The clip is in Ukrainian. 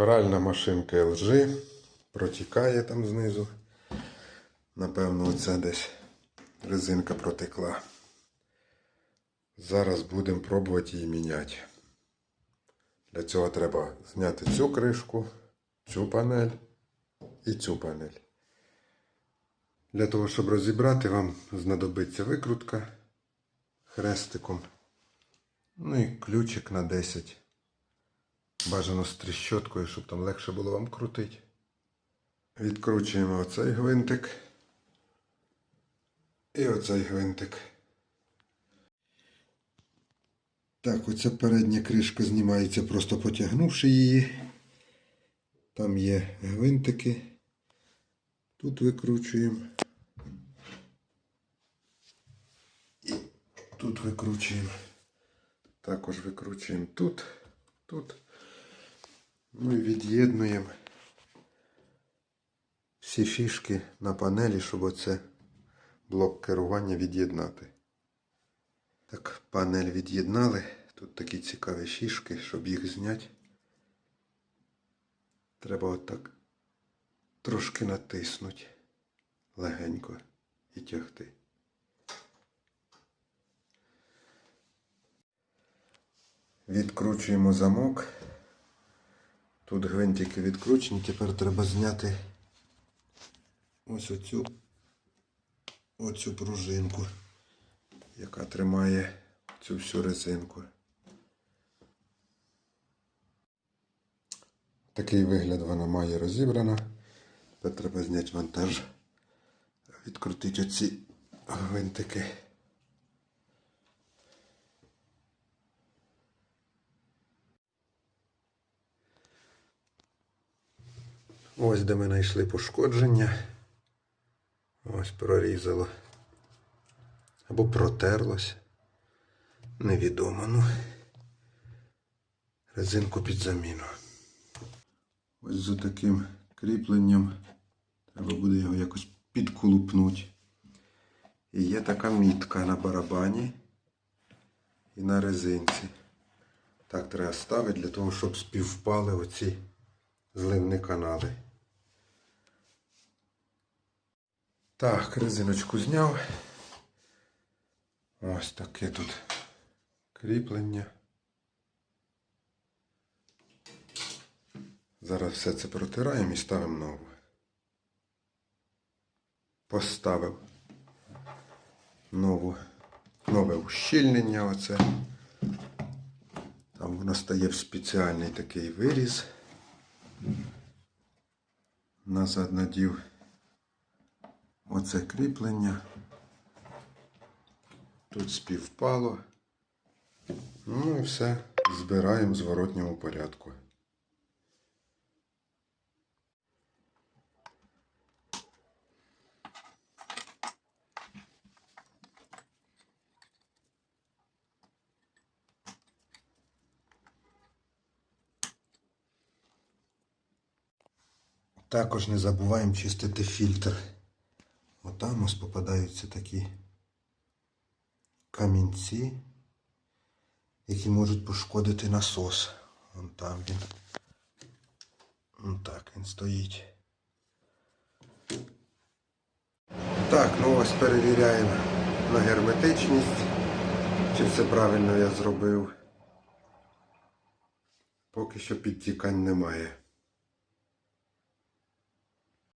Пральна машинка LG. Протікає там знизу. Напевно, оце десь резинка протекла. Зараз будемо пробувати її міняти. Для цього треба зняти цю кришку, цю панель і цю панель. Для того, щоб розібрати, вам знадобиться викрутка хрестиком. Ну і ключик на 10. Бажано з тріщоткою, щоб там легше було вам крутити. Відкручуємо оцей гвинтик. І оцей гвинтик. Так, оця передня кришка знімається, просто потягнувши її. Там є гвинтики. Тут викручуємо. І тут викручуємо. Також викручуємо тут, тут. Ну і від'єднуємо всі фішки на панелі, щоб оце блок керування від'єднати. Так, панель від'єднали. Тут такі цікаві фішки, щоб їх зняти. Треба отак трошки натиснути легенько і тягти. Відкручуємо замок. Тут гвинтики відкручені, тепер треба зняти ось оцю, оцю пружинку, яка тримає цю всю резинку. Такий вигляд вона має розібрана. Тепер треба зняти вантаж, відкрутити оці гвинтики. Ось де ми знайшли пошкодження. Ось прорізало. Або протерлось. Невідомо. Ну. Резинку під заміну. Ось за таким кріпленням треба буде його якось підколупнути. І є така мітка на барабані і на резинці. Так треба ставити для того, щоб співпали оці зливні канали. Так, резиночку зняв. Ось таке тут кріплення. Зараз все це протираємо і ставимо нову. Поставив нову, нове ущільнення оце. Там воно стає в спеціальний такий виріз. Назад надів оце кріплення. Тут співпало. Ну і все. Збираємо в зворотньому порядку. Також не забуваємо чистити фільтр. Отам ось попадаються такі камінці, які можуть пошкодити насос. Вон там він. Вон так він стоїть. Так, ну ось перевіряємо на герметичність, чи все правильно я зробив. Поки що підтікань немає.